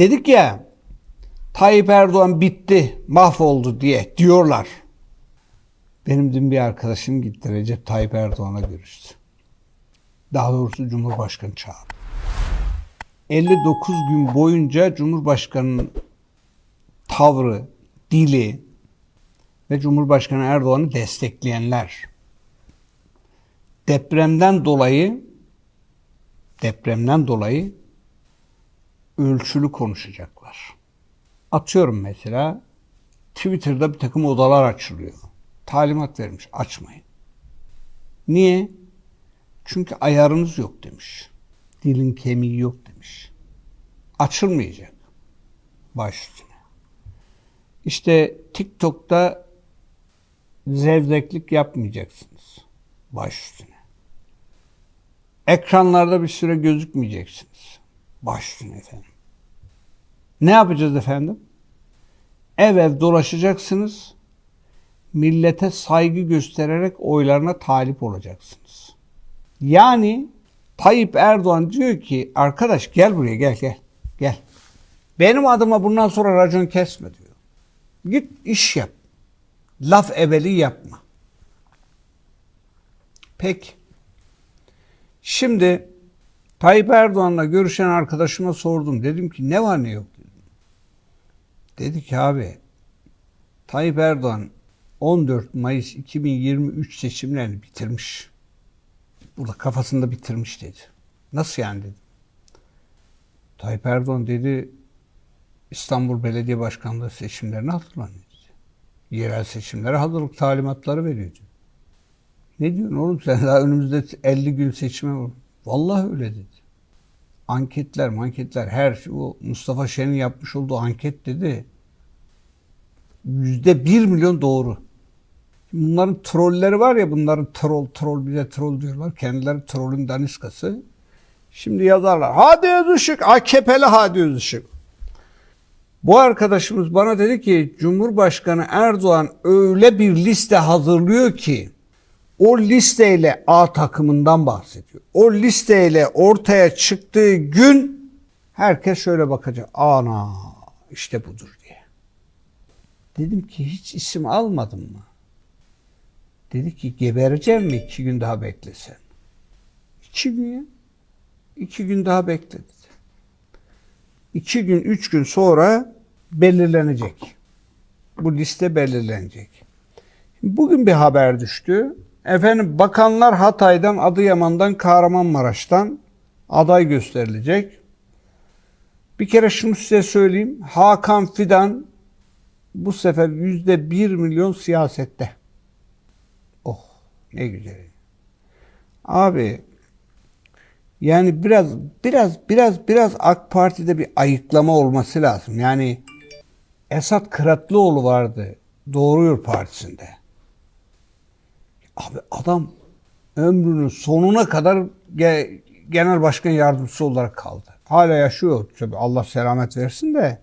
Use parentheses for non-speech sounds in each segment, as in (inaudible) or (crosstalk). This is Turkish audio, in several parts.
Dedik ya Tayyip Erdoğan bitti, mahvoldu diye diyorlar. Benim dün bir arkadaşım gitti Recep Tayyip Erdoğan'a görüştü. Daha doğrusu Cumhurbaşkanı çağırdı. 59 gün boyunca Cumhurbaşkanı'nın tavrı, dili ve Cumhurbaşkanı Erdoğan'ı destekleyenler depremden dolayı depremden dolayı ölçülü konuşacaklar. Atıyorum mesela Twitter'da bir takım odalar açılıyor. Talimat vermiş açmayın. Niye? Çünkü ayarınız yok demiş. Dilin kemiği yok demiş. Açılmayacak. Baş üstüne. İşte TikTok'ta zevzeklik yapmayacaksınız. Baş üstüne. Ekranlarda bir süre gözükmeyeceksiniz. Baş üstüne efendim. Ne yapacağız efendim? Ev ev dolaşacaksınız. Millete saygı göstererek oylarına talip olacaksınız. Yani Tayyip Erdoğan diyor ki arkadaş gel buraya gel gel gel. Benim adıma bundan sonra racon kesme diyor. Git iş yap. Laf eveli yapma. Peki. Şimdi Tayyip Erdoğan'la görüşen arkadaşıma sordum. Dedim ki ne var ne yok. Dedi ki abi Tayyip Erdoğan 14 Mayıs 2023 seçimlerini bitirmiş. Burada kafasında bitirmiş dedi. Nasıl yani dedim. Tayyip Erdoğan dedi İstanbul Belediye Başkanlığı seçimlerine hazırlanıyor dedi. Yerel seçimlere hazırlık talimatları veriyor dedi. Ne diyorsun oğlum sen daha önümüzde 50 gün seçime var. Vallahi öyle dedi. Anketler, manketler her o Mustafa Şen'in yapmış olduğu anket dedi. Yüzde bir milyon doğru. Bunların trolleri var ya bunların troll troll bize troll diyorlar. Kendileri trollün daniskası. Şimdi yazarlar. Hadi Özışık, AKP'li Hadi Özışık. Bu arkadaşımız bana dedi ki Cumhurbaşkanı Erdoğan öyle bir liste hazırlıyor ki o listeyle A takımından bahsediyor. O listeyle ortaya çıktığı gün herkes şöyle bakacak. Ana işte budur diye. Dedim ki hiç isim almadın mı? Dedi ki gebereceğim mi iki gün daha beklesen? İki gün ya. İki gün daha bekle dedi. İki gün, üç gün sonra belirlenecek. Bu liste belirlenecek. Bugün bir haber düştü. Efendim bakanlar Hatay'dan, Adıyaman'dan, Kahramanmaraş'tan aday gösterilecek. Bir kere şunu size söyleyeyim. Hakan Fidan bu sefer yüzde bir milyon siyasette. Oh ne güzel. Abi yani biraz biraz biraz biraz AK Parti'de bir ayıklama olması lazım. Yani Esat Kıratlıoğlu vardı Doğru Partisi'nde. Abi adam ömrünün sonuna kadar ge- genel başkan yardımcısı olarak kaldı. Hala yaşıyor. Tabii Allah selamet versin de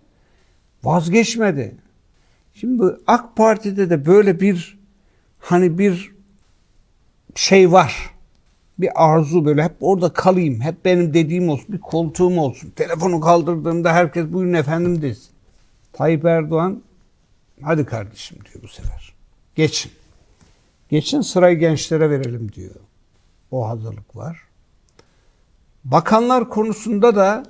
vazgeçmedi. Şimdi AK Parti'de de böyle bir hani bir şey var. Bir arzu böyle hep orada kalayım. Hep benim dediğim olsun. Bir koltuğum olsun. Telefonu kaldırdığımda herkes buyurun efendim desin. Tayyip Erdoğan hadi kardeşim diyor bu sefer. Geçin. Geçin sırayı gençlere verelim diyor. O hazırlık var. Bakanlar konusunda da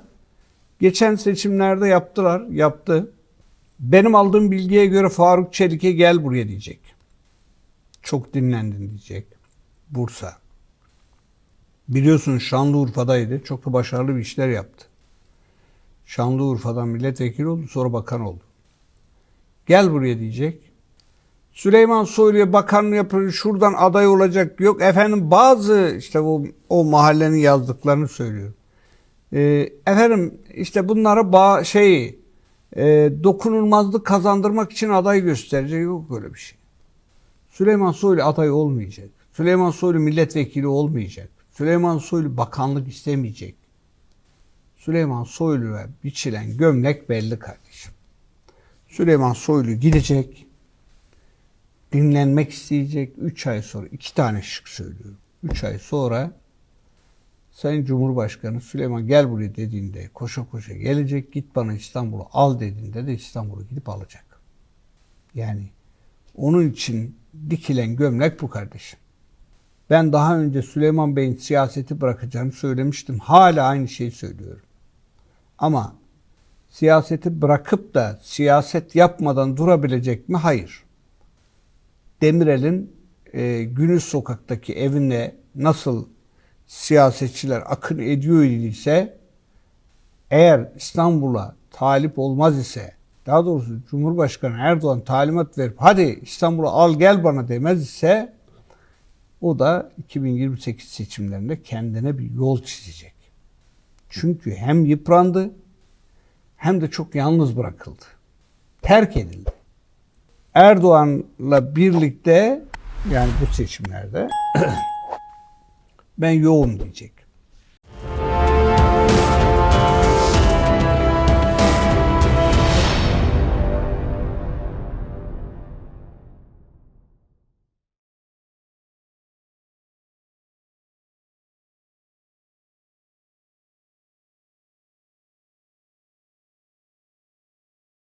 geçen seçimlerde yaptılar, yaptı. Benim aldığım bilgiye göre Faruk Çelik'e gel buraya diyecek. Çok dinlendin diyecek. Bursa. Biliyorsun Şanlıurfa'daydı. Çok da başarılı bir işler yaptı. Şanlıurfa'dan milletvekili oldu, sonra bakan oldu. Gel buraya diyecek. Süleyman Soylu'ya bakanlığı yapıyor, şuradan aday olacak. Yok efendim bazı işte o, o mahallenin yazdıklarını söylüyor. Ee, efendim işte bunlara bağ, şey e, dokunulmazlık kazandırmak için aday gösterecek. Yok böyle bir şey. Süleyman Soylu aday olmayacak. Süleyman Soylu milletvekili olmayacak. Süleyman Soylu bakanlık istemeyecek. Süleyman Soylu'ya biçilen gömlek belli kardeşim. Süleyman Soylu gidecek, dinlenmek isteyecek. 3 ay sonra iki tane şık söylüyorum. 3 ay sonra Sayın Cumhurbaşkanı Süleyman gel buraya dediğinde koşa koşa gelecek. Git bana İstanbul'u al dediğinde de İstanbul'u gidip alacak. Yani onun için dikilen gömlek bu kardeşim. Ben daha önce Süleyman Bey'in siyaseti bırakacağını söylemiştim. Hala aynı şeyi söylüyorum. Ama siyaseti bırakıp da siyaset yapmadan durabilecek mi? Hayır. Demirel'in e, Günüz Sokak'taki evine nasıl siyasetçiler akın ediyor idiyse eğer İstanbul'a talip olmaz ise daha doğrusu Cumhurbaşkanı Erdoğan talimat verip hadi İstanbul'u al gel bana demez ise o da 2028 seçimlerinde kendine bir yol çizecek. Çünkü hem yıprandı hem de çok yalnız bırakıldı. Terk edildi. Erdoğan'la birlikte yani bu seçimlerde (clears throat) ben yoğum diyecek.